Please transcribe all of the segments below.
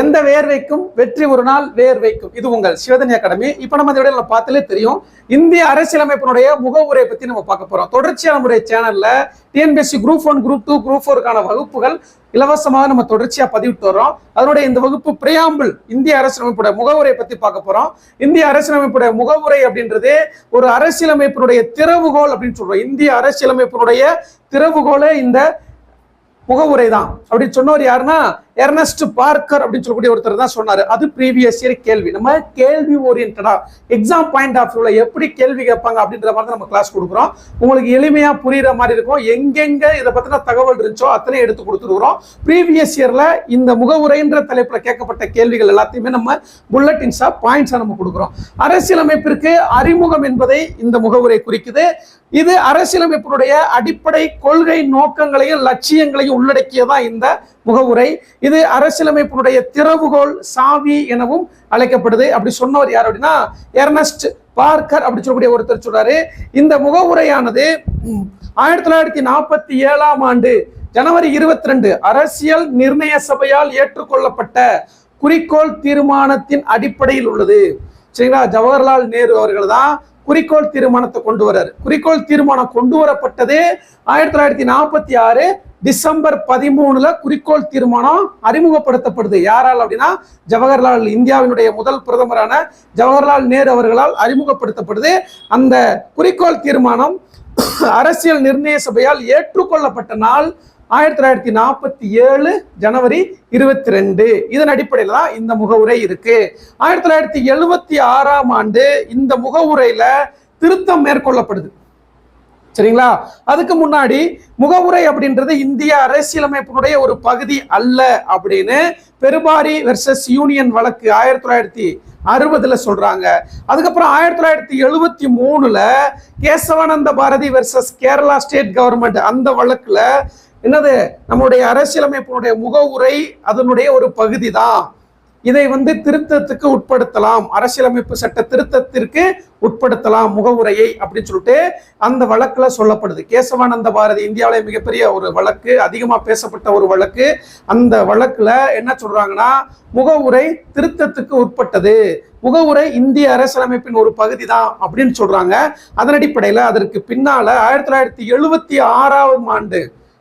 எந்த வேர்வைக்கும் வெற்றி ஒரு நாள் வேர் வைக்கும். இது உங்கள் சிவதனி அகாடமி. இப்ப நம்ம இந்த விட பார்த்தாலே தெரியும். இந்திய அரசியலமைப்பினுடைய முகவுரை பத்தி நம்ம பார்க்க போறோம். தொடர்ச்சியா நம்முடைய சேனல்ல TNPSC group one group two group ஃபோருக்கான வகுப்புகள் இலவசமாக நம்ம தொடர்ச்சியா பதிவிட்டு வரோம் அதனுடைய இந்த வகுப்பு பிரியாம்பிள் இந்திய அரசியலமைப்புடைய முகவுரை பத்தி பார்க்க போறோம். இந்திய அரசியலமைப்புடைய முகவுரை அப்படின்றது ஒரு அரசியலமைப்பினுடைய திறவுகோல் அப்படின்னு சொல்றோம். இந்திய அரசியலமைப்பினுடைய திறவுகோலே இந்த முகவுரை தான் அப்படின்னு சொன்னவர் யாருன்னா எர்னஸ்ட் பார்க்கர் அப்படின்னு சொல்லக்கூடிய ஒருத்தர் தான் சொன்னார். அது ப்ரீவியஸ் இயர் கேள்வி. நம்ம கேள்வி ஓரியன்டா எக்ஸாம் பாயிண்ட் ஆஃப் வியூவில் எப்படி கேள்வி கேட்பாங்க அப்படின்ற மாதிரி நம்ம கிளாஸ் கொடுக்குறோம். உங்களுக்கு எளிமையாக புரியுற மாதிரி இருக்கும். எங்கெங்க இதை பற்றின தகவல் இருந்துச்சோ அத்தனை எடுத்து கொடுத்துருக்குறோம். ப்ரீவியஸ் இயரில் இந்த முகவுரைன்ற தலைப்பில் கேட்கப்பட்ட கேள்விகள் எல்லாத்தையுமே நம்ம புல்லட்டின்ஸாக பாயிண்ட்ஸாக நம்ம கொடுக்குறோம். அரசியலமைப்பிற்கு அறிமுகம் என்பதை இந்த முகவுரை குறிக்குது. இது அரசியலமைப்பினுடைய அடிப்படை கொள்கை நோக்கங்களையும் லட்சியங்களையும் உள்ளடக்கியதான் இந்த முகவுரை. இது அரசியலமைப்பினுடைய திறவுகோல் சாவி எனவும் அழைக்கப்படுது. அப்படி சொன்னவர் யார் அப்படின்னா எர்னஸ்ட் பார்க்கர் அப்படி சொல்லக்கூடிய ஒருத்தர் சொல்றாரு. இந்த முகவுரையானது ஆயிரத்தி தொள்ளாயிரத்தி நாற்பத்தி ஏழாம் ஆண்டு ஜனவரி இருபத்தி ரெண்டு அரசியல் நிர்ணய சபையால் ஏற்றுக்கொள்ளப்பட்ட குறிக்கோள் தீர்மானத்தின் அடிப்படையில் உள்ளது. சரிங்களா? ஜவஹர்லால் நேரு அவர்கள் தான் குறிக்கோள் தீர்மானத்தை கொண்டு வர்றாரு. குறிக்கோள் தீர்மானம் கொண்டு வரப்பட்டது ஆயிரத்தி தொள்ளாயிரத்தி நாற்பத்தி ஆறு டிசம்பர் பதிமூணுல குறிக்கோள் தீர்மானம் அறிமுகப்படுத்தப்படுது. யாரால் அப்படின்னா ஜவஹர்லால் இந்தியாவினுடைய முதல் பிரதமரான ஜவஹர்லால் நேரு அவர்களால் அறிமுகப்படுத்தப்படுது. அந்த குறிக்கோள் தீர்மானம் அரசியல் நிர்ணய சபையால் ஏற்றுக்கொள்ளப்பட்ட நாள் ஆயிரத்தி தொள்ளாயிரத்தி நாற்பத்தி ஏழு ஜனவரி இருபத்தி ரெண்டு. இதன் அடிப்படையில் தான் இந்த முகவுரை இருக்கு. ஆயிரத்தி தொள்ளாயிரத்தி எழுபத்தி ஆறாம் ஆண்டு இந்த முகவுரையில திருத்தம் மேற்கொள்ளப்படுது. சரிங்களா? அதுக்கு முன்னாடி முகவுரை அப்படின்றது இந்திய அரசியலமைப்பினுடைய ஒரு பகுதி அல்ல அப்படின்னு பெருபாரி வெர்சஸ் யூனியன் வழக்கு ஆயிரத்தி தொள்ளாயிரத்தி அறுபதுல சொல்றாங்க. அதுக்கப்புறம் ஆயிரத்தி தொள்ளாயிரத்தி எழுபத்தி மூணுல Kesavananda Bharati versus Kerala state government அந்த வழக்குல என்னது? நம்முடைய அரசியலமைப்பினுடைய முகவுரை அதனுடைய ஒரு பகுதி தான் இதை வந்து திருத்தத்துக்கு உட்படுத்தலாம். அரசியலமைப்பு சட்ட திருத்தத்திற்கு உட்படுத்தலாம் முகவுரையை அப்படின்னு சொல்லிட்டு அந்த வழக்குல சொல்லப்படுது. கேசவானந்த பாரதி இந்தியாவிலே மிகப்பெரிய ஒரு வழக்கு அதிகமாக பேசப்பட்ட ஒரு வழக்கு. அந்த வழக்குல என்ன சொல்றாங்கன்னா முகவுரை திருத்தத்துக்கு உட்பட்டது. முகவுரை இந்திய அரசியலமைப்பின் ஒரு பகுதி தான் அப்படின்னு சொல்றாங்க. அதன் அடிப்படையில் அதற்கு பின்னால ஆயிரத்தி தொள்ளாயிரத்தி எழுபத்தி ஆறாவது ஆண்டு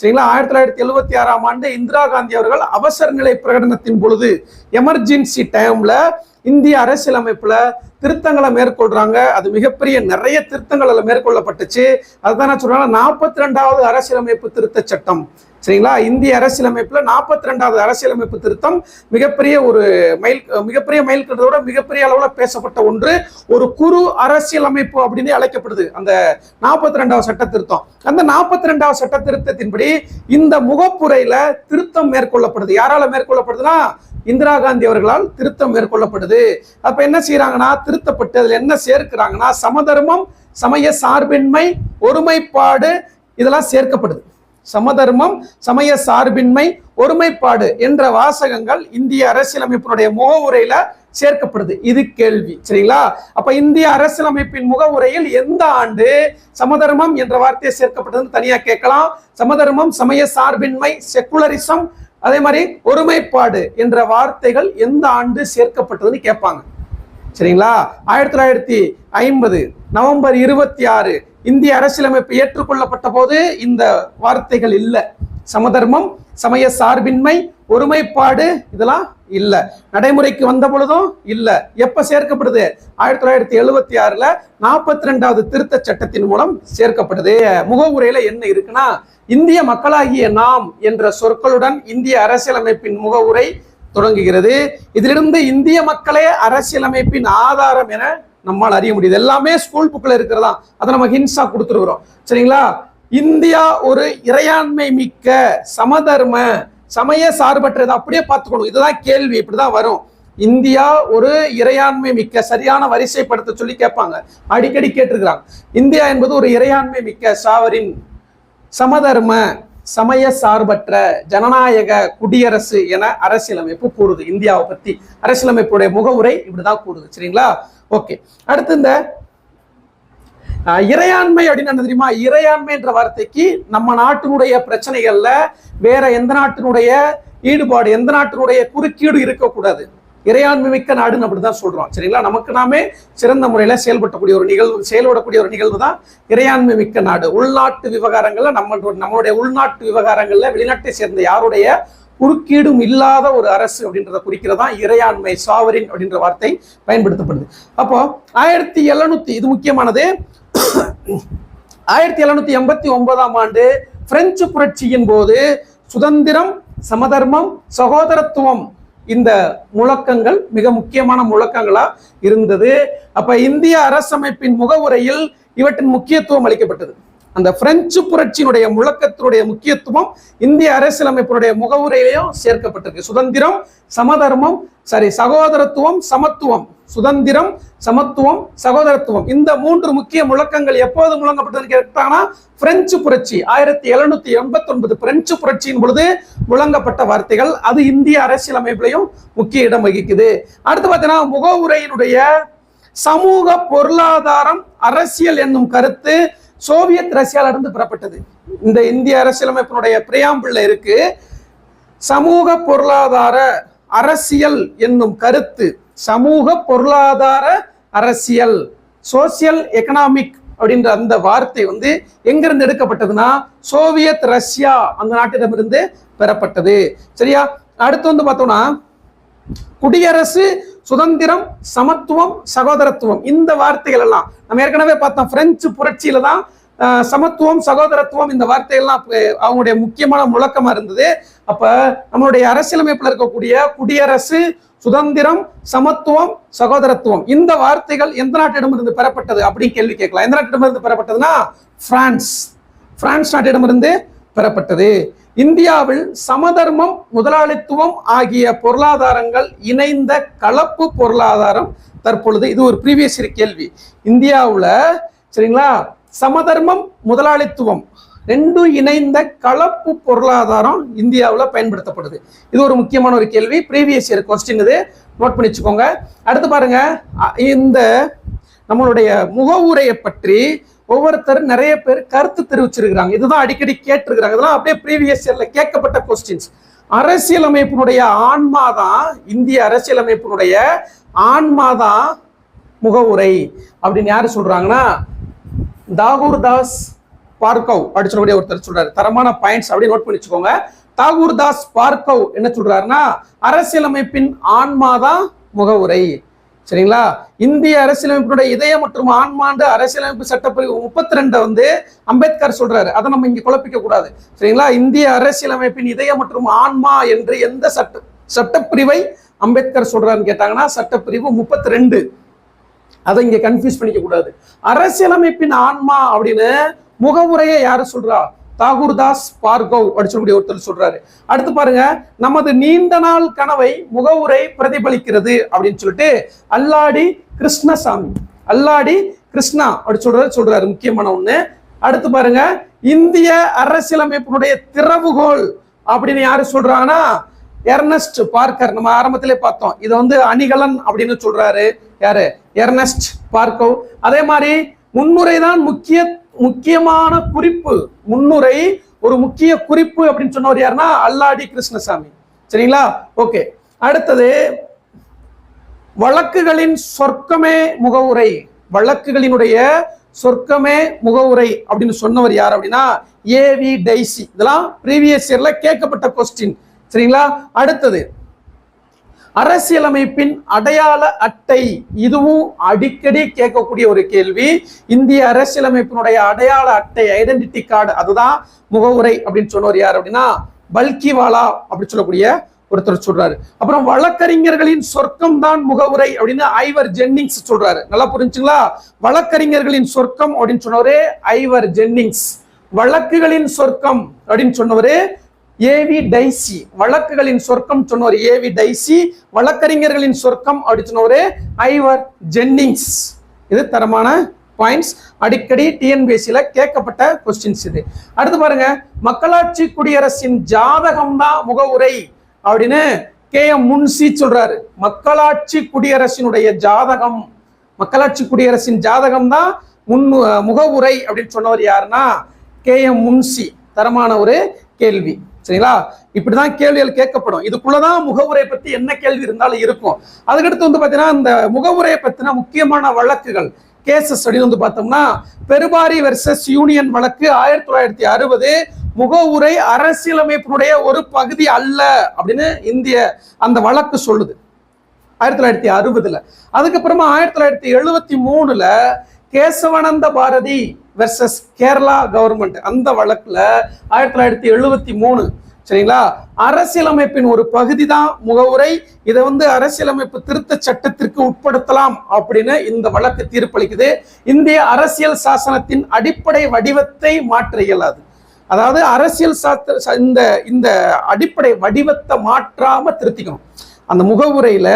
சரிங்களா? ஆயிரத்தி தொள்ளாயிரத்தி எழுபத்தி ஆறாம் ஆண்டு இந்திரா காந்தி அவர்கள் அவசர நிலை பிரகடனத்தின் பொழுது எமர்ஜென்சி டைம்ல இந்திய அரசியலமைப்புல திருத்தங்களை மேற்கொள்றாங்க. அது மிகப்பெரிய நிறைய திருத்தங்கள் அதில் மேற்கொள்ளப்பட்டுச்சு. அதுதான் நான் சொல்றேன் நாற்பத்தி ரெண்டாவது அரசியலமைப்பு திருத்த சட்டம். சரிங்களா? இந்திய அரசியலமைப்புல நாற்பத்தி ரெண்டாவது அரசியலமைப்பு திருத்தம் மிகப்பெரிய ஒரு மைல் மிகப்பெரிய மைல் கட்டதோட மிகப்பெரிய அளவுல பேசப்பட்ட ஒன்று. ஒரு குறு அரசியலமைப்பு அப்படின்னு அழைக்கப்படுது. அந்த நாற்பத்தி ரெண்டாவது சட்ட திருத்தம். அந்த நாற்பத்தி ரெண்டாவது சட்ட திருத்தத்தின்படி இந்த முகப்புரையில திருத்தம் மேற்கொள்ளப்படுது. யாரால மேற்கொள்ளப்படுதுன்னா இந்திரா காந்தி அவர்களால் திருத்தம் மேற்கொள்ளப்படுது அப்ப என்ன செய்யறாங்கன்னா திருத்தப்பட்டு அதுல என்ன சேர்க்கிறாங்கன்னா சமதர்மம் சமய சார்பின்மை ஒருமைப்பாடு இதெல்லாம் சேர்க்கப்படுது. சமதர்மம் சமய சார்பின்மை ஒருமைப்பாடு என்ற வாசகங்கள் இந்திய அரசியலமைப்பினுடைய முகவுரையில சேர்க்கப்படுது. இது கேள்வி சரிங்களா? அப்ப இந்திய அரசியலமைப்பின் முகவுரையில் எந்த ஆண்டு சமதர்மம் என்ற வார்த்தையை சேர்க்கப்பட்டதுன்னு தனியா கேட்கலாம். சமதர்மம் சமய சார்பின்மை செக்குலரிசம் அதே மாதிரி ஒருமைப்பாடு என்ற வார்த்தைகள் எந்த ஆண்டு சேர்க்கப்பட்டதுன்னு கேட்பாங்க. சரிங்களா? ஆயிரத்தி தொள்ளாயிரத்தி ஐம்பது நவம்பர் இருபத்தி ஆறு இந்திய அரசியலமைப்பு ஏற்றுக்கொள்ளப்பட்ட போது இந்த வார்த்தைகள் இல்லை. சமதர்மம் சமய சார்பின்மை ஒருமைப்பாடு இதெல்லாம் இல்லை. நடைமுறைக்கு வந்த பொழுதும் இல்லை. எப்போ சேர்க்கப்படுது? ஆயிரத்தி தொள்ளாயிரத்தி எழுபத்தி ஆறில் நாற்பத்தி ரெண்டாவது திருத்த சட்டத்தின் மூலம் சேர்க்கப்படுது. முகவுரையில் என்ன இருக்குன்னா இந்திய மக்களாகிய நாம் என்ற சொற்களுடன் இந்திய அரசியலமைப்பின் முகவுரை தொடங்குகிறது. இதிலிருந்து இந்திய மக்களே அரசியலமைப்பின் ஆதாரம் என நம்மால் அறிய முடியுது. எல்லாமே ஸ்கூல் புக்கில் இருக்கிறதா? அதை நம்ம ஹின்ஸா கொடுத்துருக்குறோம் சரிங்களா? இந்தியா ஒரு இறையாண்மை மிக்க சமதர்ம சமய சார்பற்றது அப்படியே பார்த்துக்கணும். இதுதான் கேள்வி. இப்படிதான் வரும். இந்தியா ஒரு இறையாண்மை மிக்க சரியான வரிசைப்படுத்த சொல்லி கேட்பாங்க. அடிக்கடி கேட்டிருக்கிறாங்க. இந்தியா என்பது ஒரு இறையாண்மை மிக்க சாவரின் சமதர்ம சமய சார்பற்ற ஜனநாயக குடியரசு என அரசியலமைப்பு கூறுது. இந்தியாவை பத்தி அரசியலமைப்புடைய முகவுரை இப்படிதான் கூறுது. சரிங்களா? ஓகே. அடுத்து இந்த இறையாண்மை அப்படின்னு என்ன தெரியுமா? இறையாண்மை என்ற வார்த்தைக்கு நம்ம நாட்டினுடைய பிரச்சனைகள்ல வேற எந்த நாட்டினுடைய ஈடுபாடு எந்த நாட்டினுடைய குறுக்கீடு இருக்கக்கூடாது. இறையாண்மை மிக்க நாடுன்னு அப்படிதான் சொல்றோம். சரிங்களா? நமக்கு நாமே சிறந்த முறையில செயல்படக்கூடிய ஒரு நிகழ்வு செயல்படக்கூடிய ஒரு நிகழ்வு தான் இறையாண்மை மிக்க நாடு. உள்நாட்டு விவகாரங்கள்ல நம்ம நம்மளுடைய உள்நாட்டு விவகாரங்கள்ல வெளிநாட்டை சேர்ந்த யாருடைய குறுக்கீடும் இல்லாத ஒரு அரசு அப்படின்றத குறிக்கிறதா இறையாண்மை சாவரின் அப்படின்ற வார்த்தை பயன்படுத்தப்படுது. அப்போ ஆயிரத்தி எழுநூத்தி இது முக்கியமானது. ஆயிரத்தி எழுநூத்தி எண்பத்தி ஒன்பதாம் ஆண்டு பிரெஞ்சு புரட்சியின் போது சுதந்திரம் சமதர்மம் சகோதரத்துவம் இந்த முழக்கங்கள் மிக முக்கியமான முழக்கங்களா இருந்தது. அப்ப இந்திய அரசமைப்பின் முகவுரையில் இவற்றின் முக்கியத்துவம் அளிக்கப்பட்டது. அந்த பிரெஞ்சு புரட்சியினுடைய முழக்கத்தினுடைய முக்கியத்துவம் இந்திய அரசியலமைப்பினுடைய முகவுரையிலையும் சேர்க்கப்பட்டிருக்கு. சுதந்திரம் சமதர்மம் சரி சகோதரத்துவம் சமத்துவம். சுதந்திரம் சமத்துவம் சகோதரத்துவம். இந்த மூன்று முக்கிய முழக்கங்கள் எப்போது முழங்கப்பட்டதுன்னு கேட்டாங்கன்னா பிரெஞ்சு புரட்சி ஆயிரத்தி எழுநூத்தி எண்பத்தி ஒன்பது பிரெஞ்சு புரட்சியின் பொழுது முழங்கப்பட்ட வார்த்தைகள். அது இந்திய அரசியலமைப்புலையும் முக்கிய இடம் வகிக்குது. அடுத்து பார்த்தீங்கன்னா முகவுரையினுடைய சமூக பொருளாதாரம் அரசியல் என்னும் கருத்து சோவியத் ரஷ்யால இருந்து பெறப்பட்டது. இந்த இந்திய அரசியலமைப்பினுடைய பிரியாம்பிள்ல இருக்கு சமூக பொருளாதார அரசியல் என்னும் கருத்து சமூக பொருளாதார அரசியல் சோசியல் எக்கனாமிக் அப்படின்ற அந்த வார்த்தை வந்து எங்கிருந்து எடுக்கப்பட்டதுன்னா சோவியத் ரஷ்யா அந்த நாட்டிடமிருந்து பெறப்பட்டது. சரியா? அடுத்து வந்து பார்த்தோம்னா குடியரசு சுதந்திரம் சமத்துவம் சகோதரத்துவம். இந்த வார்த்தைகள் எல்லாம் நம்ம ஏற்கனவே பார்த்தோம். பிரெஞ்சு புரட்சியில தான் சமத்துவம் சகோதரத்துவம் இந்த வார்த்தைகள்லாம் அவங்களுடைய முக்கியமான முழக்கமா இருந்தது. அப்ப நம்மளுடைய அரசியலமைப்புல இருக்கக்கூடிய குடியரசு சுதந்திரம் சமத்துவம் சகோதரத்துவம் இந்த வார்த்தைகள் எந்த நாட்டிடமிருந்து பெறப்பட்டது அப்படின்னு கேள்வி கேட்கலாம். எந்த நாட்டிடமிருந்து பெறப்பட்டதுன்னா பிரான்ஸ் பிரான்ஸ் நாட்டிடமிருந்து பெறப்பட்டது. இந்தியாவில் சமதர்மம் முதலாளித்துவம் ஆகிய பொருளாதாரங்கள் இணைந்த கலப்பு பொருளாதாரம் தற்பொழுது. இது ஒரு ப்ரீவியஸ் கேள்வி. இந்தியாவில் சரிங்களா? சமதர்மம் முதலாளித்துவம் ரெண்டும் இணைந்த கலப்பு பொருளாதாரம் இந்தியாவில் பயன்படுத்தப்படுது. இது ஒரு முக்கியமான ஒரு கேள்வி. ப்ரீவியஸ் இயர் கொஸ்டின் இது. நோட் பண்ணி வச்சுக்கோங்க. அடுத்து பாருங்க. இந்த நம்மளுடைய முகவுரையை பற்றி ஒவ்வொருத்தர் நிறைய பேர் கருத்து தெரிவிச்சிருக்கிறாங்க. இதுதான் அடிக்கடி கேட்டிருக்கிறாங்க. இதெல்லாம் அப்படியே ப்ரீவியஸ் இயர்ல கேட்கப்பட்ட கொஸ்டின்ஸ் அரசியலமைப்பினுடைய ஆன்மா தான் இந்திய அரசியலமைப்பினுடைய ஆன்மா தான் முகவுரை அப்படின்னு யாரு சொல்றாங்கன்னா தாகூர் தாஸ் பார்க்கவ் அப்படின்னு சொல்லக்கூடிய ஒருத்தர் சொல்றாரு. தரமான பாயிண்ட்ஸ் அப்படியே நோட் பண்ணி வச்சுக்கோங்க. தாகூர் தாஸ் பார்க்கவ் என்ன சொல்றாருன்னா அரசியலமைப்பின் ஆன்மாதான் முகவுரை. சரிங்களா? இந்திய அரசியலமைப்பினுடைய இதய மற்றும் ஆன்மாண்டு அரசியலமைப்பு சட்டப்பிரிவு முப்பத்தி ரெண்டை வந்து அம்பேத்கர் சொல்றாரு. அதை நம்ம இங்க குழப்பிக்க கூடாது. சரிங்களா? இந்திய அரசியலமைப்பின் இதயம் மற்றும் ஆன்மா என்று எந்த சட்ட சட்டப்பிரிவை அம்பேத்கர் சொல்றாருன்னு கேட்டாங்கன்னா சட்டப்பிரிவு முப்பத்தி ரெண்டு அதை இங்க கன்ஃபியூஸ் பண்ணிக்க கூடாது. அரசியலமைப்பின் ஆன்மா அப்படின்னு முகவுரையை யாரு சொல்றா? தாகூர் தாஸ் பார்கவ் அப்படி சொல்லக்கூடிய ஒருத்தர் சொல்றாரு. அடுத்து பாருங்க நமது நீண்ட நாள் கனவை முகவுரை பிரதிபலிக்கிறது அப்படின்னு சொல்லிட்டு அல்லாடி கிருஷ்ணசாமி. அல்லாடி கிருஷ்ணா அப்படி சொல்றாரு சொல்றாரு முக்கியமான ஒண்ணு. அடுத்து பாருங்க இந்திய அரசியலமைப்பினுடைய திறவுகோல் அப்படின்னு யாரு சொல்றாங்கன்னா எர்னஸ்ட் பார்க்கர் நம்ம ஆரம்பத்திலே பார்த்தோம். இதை வந்து அணிகலன் அப்படின்னு சொல்றாரு. யாரு? எர்னஸ்ட் பார்க்கவ் அதே மாதிரி முன்னுரை தான் முக்கிய முக்கியமான குறிப்பு முன்னுரை ஒரு முக்கிய குறிப்பு அப்படின்னு சொன்னவர் யாருன்னா அல்லாடி கிருஷ்ணசாமி. சரிங்களா? ஓகே. அடுத்தது வழக்குகளின் சொர்க்கமே முகவுரை. வழக்குகளினுடைய சொர்க்கமே முகவுரை அப்படின்னு சொன்னவர் யார் அப்படின்னா ஏவி டைசி இதெல்லாம் ப்ரீவியஸ் இயர்ல கேட்கப்பட்ட கொஸ்டின் சரிங்களா? அடுத்தது அரசியலமைப்பின் அடையாள அட்டை. இதுவும் அடிக்கடி கேட்கக்கூடிய ஒரு கேள்வி. இந்திய அரசியலமைப்பினுடைய அடையாள அட்டை ஐடென்டிட்டி கார்டு அதுதான் முகவுரை அப்படின்னு சொன்னவர் யார் அப்படின்னா பல்கிவாலா அப்படின்னு சொல்லக்கூடிய ஒருத்தர் சொல்றாரு. அப்புறம் வழக்கறிஞர்களின் சொர்க்கம் தான் முகவுரை அப்படின்னு ஐவர் ஜென்னிங்ஸ் சொல்றாரு. நல்லா புரிஞ்சுங்களா? வழக்கறிஞர்களின் சொர்க்கம் அப்படின்னு சொன்னவரே ஐவர் ஜென்னிங்ஸ். வழக்குகளின் சொர்க்கம் அப்படின்னு சொன்னவரே ஏவி டைசி வழக்குகளின் சொர்க்கம் சொன்னவர் ஏவி டைசி வழக்கறிஞர்களின் சொர்க்கம் அப்படின்னு சொன்னவரு ஐவர் ஜென்னிங்ஸ் இது தரமான பாயிண்ட்ஸ் அடிக்கடி டிஎன்பிஎஸ்சியில் கேட்கப்பட்ட கொஸ்டின்ஸ் இது. அடுத்து பாருங்க மக்களாட்சி குடியரசின் ஜாதகம் தான் முகவுரை அப்படின்னு கே எம் முன்சி சொல்றாரு. மக்களாட்சி குடியரசினுடைய ஜாதகம். மக்களாட்சி குடியரசின் ஜாதகம் தான் முன் முகவுரை அப்படின்னு சொன்னவர் யாருன்னா கே எம் முன்சி. தரமான ஒரு கேள்வி. சரிங்களா? இப்படிதான் கேள்விகள் கேட்கப்படும். இதுக்குள்ளதான் முகவுரை பத்தி என்ன கேள்வி இருந்தாலும் இருக்கும். அதுக்கடுத்து வந்து பாத்தீங்கன்னா இந்த முகவுரையை பத்தின முக்கியமான வழக்குகள். கேசஸ் அப்படின்னு வந்து பார்த்தோம்னா பெருபாரி வெர்சஸ் யூனியன் வழக்கு ஆயிரத்தி தொள்ளாயிரத்தி அறுபது முகவுரை அரசியலமைப்பினுடைய ஒரு பகுதி அல்ல அப்படின்னு இந்திய அந்த வழக்கு சொல்லுது. ஆயிரத்தி தொள்ளாயிரத்தி அறுபதுல. அதுக்கப்புறமா ஆயிரத்தி தொள்ளாயிரத்தி எழுபத்தி மூணுல கேசவானந்த பாரதி வெர்சஸ் கேரளா கவர்மெண்ட் அந்த வழக்கில் ஆயிரத்தி தொள்ளாயிரத்தி எழுபத்தி மூணு சரிங்களா? அரசியலமைப்பின் ஒரு பகுதி தான் முகவுரை. இதை வந்து அரசியலமைப்பு திருத்த சட்டத்திற்கு உட்படுத்தலாம் அப்படின்னு இந்த வழக்கு தீர்ப்பளிக்குது. இந்திய அரசியல் சாசனத்தின் அடிப்படை வடிவத்தை மாற்ற இயலாது. அதாவது அரசியல் சாஸ்திர இந்த இந்த அடிப்படை வடிவத்தை மாற்றாம திருத்திக்கணும். அந்த முகவுரையில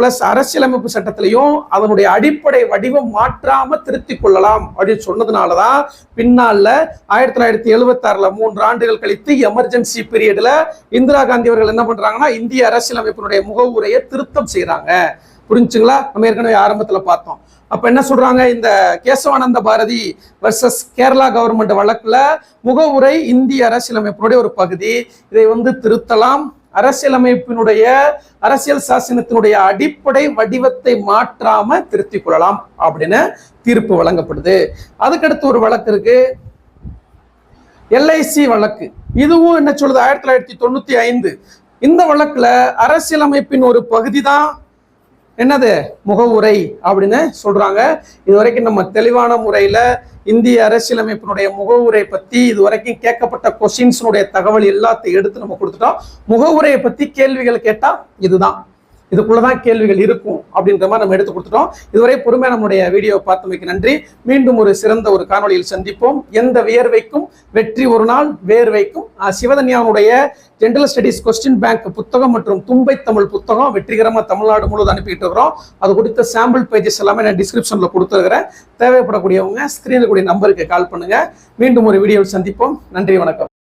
பிளஸ் அரசியலமைப்பு சட்டத்திலையும் அதனுடைய அடிப்படை வடிவம் மாற்றாம திருத்திக் கொள்ளலாம் அப்படின்னு சொன்னதுனாலதான் பின்னால ஆயிரத்தி தொள்ளாயிரத்தி எழுபத்தி ஆறுல மூன்று ஆண்டுகள் கழித்து எமர்ஜென்சி பீரியட்ல இந்திரா காந்தி அவர்கள் என்ன பண்றாங்கன்னா இந்திய அரசியலமைப்பினுடைய முகவுரையை திருத்தம் செய்யறாங்க புரிஞ்சுங்களா? நம்ம ஏற்கனவே ஆரம்பத்துல பார்த்தோம். அப்ப என்ன சொல்றாங்க? இந்த கேசவானந்த பாரதி வர்சஸ் கேரளா கவர்மெண்ட் வழக்குல முகவுரை இந்திய அரசியலமைப்பினுடைய ஒரு பகுதி. இதை வந்து திருத்தலாம். அரசியலமைப்பினுடைய அரசியல் சாசனத்தினுடைய அடிப்படை வடிவத்தை மாற்றாம திருத்திக் கொள்ளலாம் அப்படின்னு தீர்ப்பு வழங்கப்படுது. அதுக்கடுத்து ஒரு வழக்கு இருக்கு. எல்ஐசி வழக்கு. இதுவும் என்ன சொல்லுது? ஆயிரத்தி தொள்ளாயிரத்தி தொண்ணூத்தி ஐந்து. இந்த வழக்குல அரசியலமைப்பின் ஒரு பகுதி தான் என்னது? முகவுரை அப்படின்னு சொல்றாங்க. இது வரைக்கும் நம்ம தெளிவான முறையில இந்திய அரசியலமைப்பினுடைய முகவுரை பத்தி இது வரைக்கும் கேட்கப்பட்ட கொஸ்டின்ஸினுடைய தகவல் எல்லாத்தையும் எடுத்து நம்ம கொடுத்துட்டோம். முகவுரையை பத்தி கேள்விகள் கேட்டா இதுதான். இதுக்குள்ளதான் கேள்விகள் இருக்கும் அப்படின்ற மாதிரி நம்ம எடுத்து கொடுத்துட்டோம். இதுவரை பொறுமையாக நம்முடைய வீடியோ பார்த்தமைக்கு நன்றி. மீண்டும் ஒரு சிறந்த ஒரு காணொளியில் சந்திப்போம். எந்த வியர்வைக்கும் வெற்றி ஒரு நாள் வேர்வைக்கும் சிவதன்யாவுடைய ஜென்ரல் ஸ்டடீஸ் கொஸ்டின் பேங்க் புத்தகம் மற்றும் தும்பை தமிழ் புத்தகம் வெற்றிகரமாக தமிழ்நாடு முழுவதும் அனுப்பிட்டு இருக்கிறோம். அது குறித்த சாம்பிள் பேஜஸ் எல்லாமே நான் டிஸ்கிரிப்ஷனில் கொடுத்துருக்கிறேன். தேவைப்படக்கூடியவங்க ஸ்கிரீனில் கூடிய நம்பருக்கு கால் பண்ணுங்கள் மீண்டும் ஒரு வீடியோவில் சந்திப்போம். நன்றி வணக்கம்.